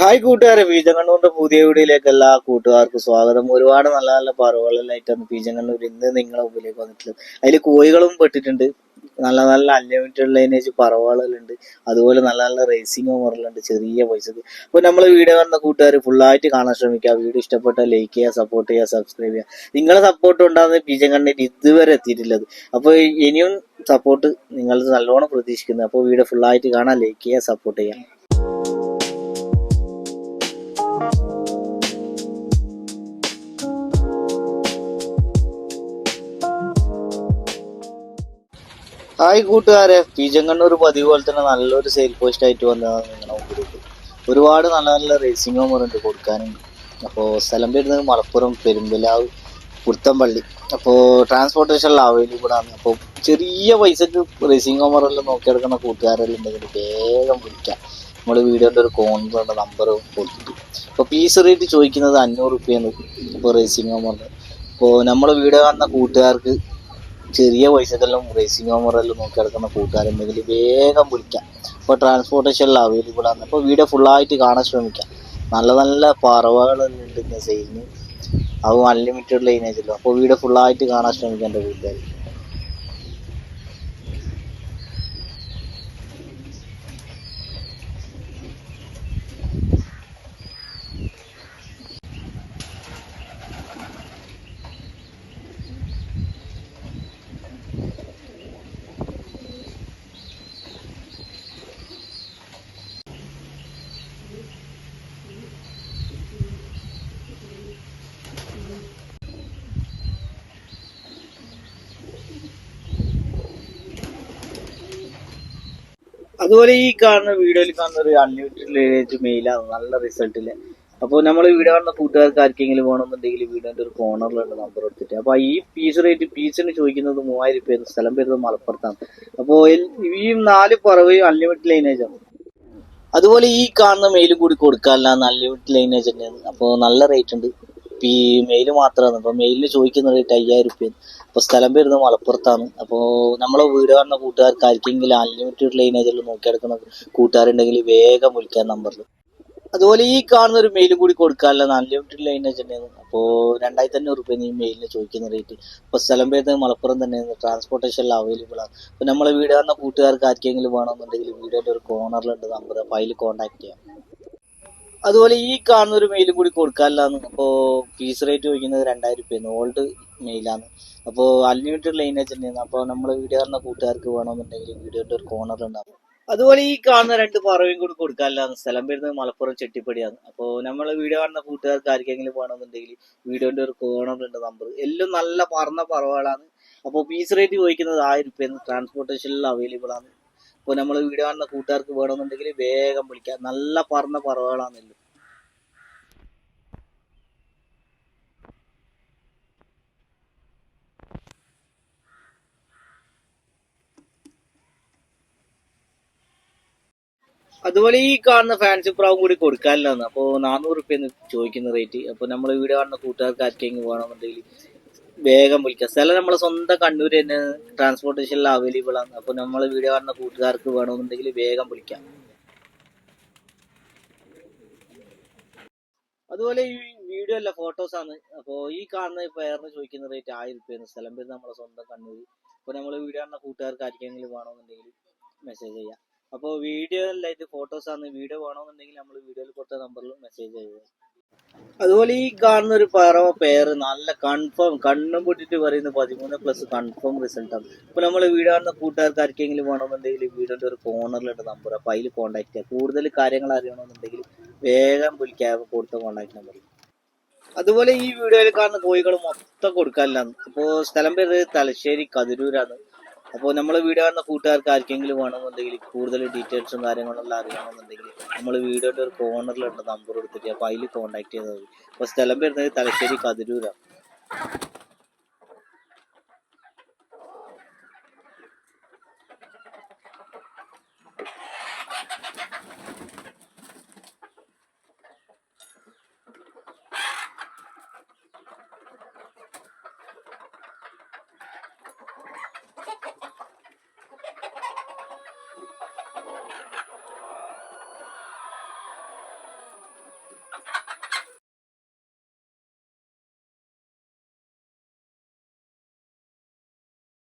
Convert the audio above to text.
Hi കൂട്ടുകാരെ പീജങ്കണ്ണൂരിന്റെ പുതിയ വീഡിയോയിലേക്ക് എല്ലാ കൂട്ടുകാർക്കും സ്വാഗതം. ഒരുപാട് നല്ല നല്ല പറവുകളിലായിട്ടാണ് പീജങ്കണ്ണൂർ ഇന്ന് നിങ്ങളുടെ മുമ്പിലേക്ക് വന്നിട്ടുള്ളത്. അതിൽ കോഴികളും പെട്ടിട്ടുണ്ട്. നല്ല നല്ല അൺലിമിറ്റഡ് ലൈനേജ് പറവുകളുണ്ട്. അതുപോലെ നല്ല നല്ല റേസിംഗ് ഉണ്ട് ചെറിയ പൈസക്ക്. അപ്പോൾ നമ്മൾ വീഡിയോ കണ്ട കൂട്ടുകാർ ഫുള്ളായിട്ട് കാണാൻ ശ്രമിക്കുക. വീഡിയോ ഇഷ്ടപ്പെട്ടാൽ ലൈക്ക് ചെയ്യുക സപ്പോർട്ട് ചെയ്യുക സബ്സ്ക്രൈബ് ചെയ്യുക. നിങ്ങളെ സപ്പോർട്ട് ഉണ്ടാകുന്ന പീജങ്കണ്ണിന് ഇതുവരെ എത്തിയിട്ടുള്ളത്. അപ്പോൾ ഇനിയും സപ്പോർട്ട് നിങ്ങൾ നല്ലോണം പ്രതീക്ഷിക്കുന്നത് അപ്പോൾ വീഡിയോ ഫുള്ളായിട്ട് കാണാൻ ലൈക്ക് ചെയ്യുക സപ്പോർട്ട് ചെയ്യുക. ഹായ് കൂട്ടുകാരെ. പീജങ്കണ്ണൂർ പതിവ് പോലെ തന്നെ നല്ലൊരു സെയിൽ പോസ്റ്റ് ആയിട്ട് വന്നതാണ് നിങ്ങളുടെ മുമ്പിലേക്ക്. ഒരുപാട് നല്ല നല്ല റേസിംഗ് ഉണ്ട് കൊടുക്കാനും. അപ്പോൾ സ്ഥലം വരുന്നത് മലപ്പുറം പെരുമ്പലാവ് കുർത്തമ്പള്ളി അപ്പോൾ ട്രാൻസ്പോർട്ടേഷനിൽ അവൈലബിൾ ആണ്. അപ്പോൾ ചെറിയ പൈസക്ക് റേസിംഗ് ഹോമർ എല്ലാം നോക്കിയെടുക്കുന്ന കൂട്ടുകാരെല്ലാം ഉണ്ടെങ്കിൽ വേഗം വിളിക്കാം. നമ്മൾ വീഡിയോന്റെ ഒരു കോൺട്രാണ്ട് നമ്പർ കൊടുത്തിട്ട്. അപ്പോൾ പീസ് റേറ്റ് ചോദിക്കുന്നത് അഞ്ഞൂറ് റുപ്യാണ് ഇപ്പോൾ റേസിംഗ് ഹോമറിന് അപ്പോൾ നമ്മൾ വീഡിയോ കാണുന്ന കൂട്ടുകാർക്ക് ചെറിയ പൈസക്കെല്ലാം റേസിംഗ് ഹോമറെല്ലാം നോക്കി നടക്കുന്ന കൂട്ടുകാരുണ്ടെങ്കിൽ വേഗം വിളിക്കാം. ഇപ്പോൾ ട്രാൻസ്പോർട്ടേഷനിൽ അവൈലബിൾ ആണ്. അപ്പോൾ വീഡിയോ ഫുള്ളായിട്ട് കാണാൻ ശ്രമിക്കാം. നല്ല നല്ല പറവകളെല്ലാം ഉണ്ട് സെയിലിന് അതും അൺലിമിറ്റഡ് ലൈനേജല്ലോ അപ്പോൾ വീഡിയോ ഫുള്ളായിട്ട് കാണാൻ ശ്രമിക്കാം എന്റെ കൂട്ടുകാർ. അതുപോലെ ഈ കാണുന്ന വീഡിയോയിൽ കാണുന്ന ഒരു അൺലിമിറ്റഡ് മെയിലാണ് നല്ല റിസൾട്ടിൽ അപ്പോൾ നമ്മൾ വീഡിയോ കാണുന്ന കൂട്ടുകാർക്ക് ആർക്കെങ്കിലും വേണമെന്നുണ്ടെങ്കിൽ വീഡിയോന്റെ ഒരു കോർണറിലുള്ള നമ്പർ എടുത്തിട്ട് അപ്പോൾ ഈ പീസ് റേറ്റ് പീസിന് ചോദിക്കുന്നത് മൂവായിരം രൂപ സ്ഥലം വരുന്നത് മലപ്പുറത്താണ്. അപ്പോൾ ഈ നാല് പറവയും അൺലിമിറ്റഡ് ലൈനേജ് ആണ്. അതുപോലെ ഈ കാണുന്ന മെയിൽ കൂടി കൊടുക്കാനല്ല അൺലിമിറ്റഡ് ലൈനേജ് തന്നെയാണ്. അപ്പോൾ നല്ല റേറ്റ് ഉണ്ട്. ഈ മെയിൽ മാത്രമാണ് അപ്പോൾ മെയിലിൽ ചോദിക്കുന്ന റേറ്റ് അയ്യായിരം റുപ്യ അപ്പോൾ സ്ഥലം വരുന്നത് മലപ്പുറത്താണ്. അപ്പോൾ നമ്മളെ വീട് കാണുന്ന കൂട്ടുകാർക്ക് ആർക്കെങ്കിലും അൺലിമിറ്റഡ് ലൈനേജിൽ നോക്കിയെടുക്കുന്ന കൂട്ടുകാരുണ്ടെങ്കിൽ വേഗം വിളിക്കാൻ നമ്പറിൽ അതുപോലെ ഈ കാണുന്ന ഒരു മെയിലും കൂടി കൊടുക്കാനല്ല അൺലിമിറ്റഡ് ലൈനേജ് തന്നെയാണ്. അപ്പോൾ രണ്ടായിരത്തി അഞ്ഞൂറ് റുപ്യ ഈ മെയിലിന് ചോദിക്കുന്ന റേറ്റ് അപ്പോൾ സ്ഥലം വരുന്നത് മലപ്പുറം തന്നെയാണ്. ട്രാൻസ്പോർട്ടേഷനിൽ അവൈലബിൾ ആണ്. അപ്പോൾ നമ്മളെ വീട് കാണുന്ന കൂട്ടുകാർക്ക് ആർക്കെങ്കിലും വേണമെന്നുണ്ടെങ്കിൽ വീഡിയോന്റെ ഒരു കോർണറിലുണ്ട് നമ്പർ അപ്പോൾ അതിൽ കോൺടാക്ട് ചെയ്യാം. അതുപോലെ ഈ കാണുന്ന ഒരു മെയിലും കൂടി കൊടുക്കാനില്ലാന്ന്. അപ്പോൾ ഫീസ് റേറ്റ് ചോദിക്കുന്നത് രണ്ടായിരം രൂപയാണ് ഓൾഡ് മെയിലാണ് അപ്പോൾ അൺലിമിറ്റഡ് ലൈനേജ് തന്നെയാണ്. അപ്പോൾ നമ്മൾ വീഡിയോ കാണുന്ന കൂട്ടുകാർക്ക് വേണമെന്നുണ്ടെങ്കിൽ വീഡിയോന്റെ ഒരു കോർണറുണ്ടാവും അതുപോലെ ഈ കാണുന്ന രണ്ട് പറവയും കൂടി കൊടുക്കാനില്ലാന്ന്. സ്ഥലം വരുന്നത് മലപ്പുറം ചെട്ടിപ്പടിയാണ്. അപ്പോൾ നമ്മൾ വീഡിയോ കാണുന്ന കൂട്ടുകാർക്ക് ആർക്കെങ്കിലും വേണമെന്നുണ്ടെങ്കിൽ വീഡിയോന്റെ ഒരു കോർണറുണ്ട് നമ്പർ എല്ലാം നല്ല പറന്ന പറവകളാണ്. അപ്പോൾ ഫീസ് റേറ്റ് ചോദിക്കുന്നത് ആയിരം രൂപയാണ് ട്രാൻസ്പോർട്ടേഷനിൽ അവൈലബിൾ ആണ്. അപ്പോൾ നമ്മൾ വീഡിയോ കാണുന്ന കൂട്ടുകാർക്ക് വേണമെന്നുണ്ടെങ്കിൽ വേഗം വിളിക്കാം. നല്ല പറന്ന പറവകളാണല്ലോ അതുപോലെ ഈ കാണുന്ന ഫാൻസി പ്രാവും കൂടി കൊടുക്കാനില്ലാന്ന്. അപ്പോൾ നാനൂറ് റുപ്യാണ് ചോദിക്കുന്ന റേറ്റ് അപ്പോൾ നമ്മൾ വീഡിയോ കാണുന്ന കൂട്ടുകാർക്ക് ആർക്കെങ്കിലും വേണമെന്നുണ്ടെങ്കിൽ വേഗം വിളിക്കാം. സ്ഥലം നമ്മളെ സ്വന്തം കണ്ണൂർ തന്നെ ട്രാൻസ്പോർട്ടേഷനിൽ അവൈലബിൾ ആണ്. അപ്പോൾ നമ്മൾ വീഡിയോ കാണുന്ന കൂട്ടുകാർക്ക് വേണമെന്നുണ്ടെങ്കിൽ വേഗം വിളിക്കാം. അതുപോലെ ഈ വീഡിയോ അല്ല ഫോട്ടോസ് ആണ്. അപ്പോൾ ഈ കാണുന്ന പേരിന് ചോദിക്കുന്ന റേറ്റ് ആയിരം രൂപയാണ് സ്ഥലം പേര് നമ്മളെ സ്വന്തം കണ്ണൂർ അപ്പോൾ നമ്മൾ വീഡിയോ കാണുന്ന കൂട്ടുകാർക്ക് ആർക്കെങ്കിലും വേണമെന്നുണ്ടെങ്കിൽ മെസ്സേജ് ചെയ്യാം. അപ്പോൾ വീഡിയോ അല്ല ഇത് ഫോട്ടോസ് ആണ്. വീഡിയോ വേണമെന്നുണ്ടെങ്കിൽ നമ്മൾ വീഡിയോയിൽ കൊടുത്ത നമ്പറിൽ മെസ്സേജ് ചെയ്യുക അതുപോലെ ഈ കാണുന്ന ഒരു പറവ പേര് നല്ല കൺഫേം കണ്ണും പൊട്ടിട്ട് പറയുന്ന പതിമൂന്ന് പ്ലസ് കൺഫേം റിസൾട്ട് ആണ്. ഇപ്പൊ നമ്മൾ വീടാണെന്ന കൂട്ടുകാർക്ക് ആർക്കെങ്കിലും വേണമെന്നുണ്ടെങ്കിൽ വീടിന്റെ ഒരു കോർണറിലുണ്ട് നമ്പർ അപ്പൊ അതിൽ കോൺടാക്ട് ചെയ്യാം. കൂടുതൽ കാര്യങ്ങൾ അറിയണമെന്നുണ്ടെങ്കിൽ വേഗം വിളിക്കുക കൊടുത്ത കോൺടാക്ട് നമ്പർ അതുപോലെ ഈ വീഡിയോയിൽ കാണുന്ന കോഴികൾ മൊത്തം കൊടുക്കാനില്ലാന്ന്. അപ്പോൾ സ്ഥലം പേര് തലശ്ശേരി കതിരൂരാണ്. അപ്പോൾ നമ്മൾ വീഡിയോ കാണുന്ന കൂട്ടുകാർക്ക് ആർക്കെങ്കിലും വേണമെന്നുണ്ടെങ്കിൽ കൂടുതൽ ഡീറ്റെയിൽസും കാര്യങ്ങളെല്ലാം അറിയണമെന്നുണ്ടെങ്കിൽ നമ്മൾ വീഡിയോയുടെ ഒരു കോർണറിലുണ്ട് നമ്പർ കൊടുത്തിട്ട് അപ്പോൾ അതിൽ കോൺടാക്ട് ചെയ്താൽ മതി. അപ്പോൾ സ്ഥലം വരുന്നത് തലശ്ശേരി കതിരൂരാണ്.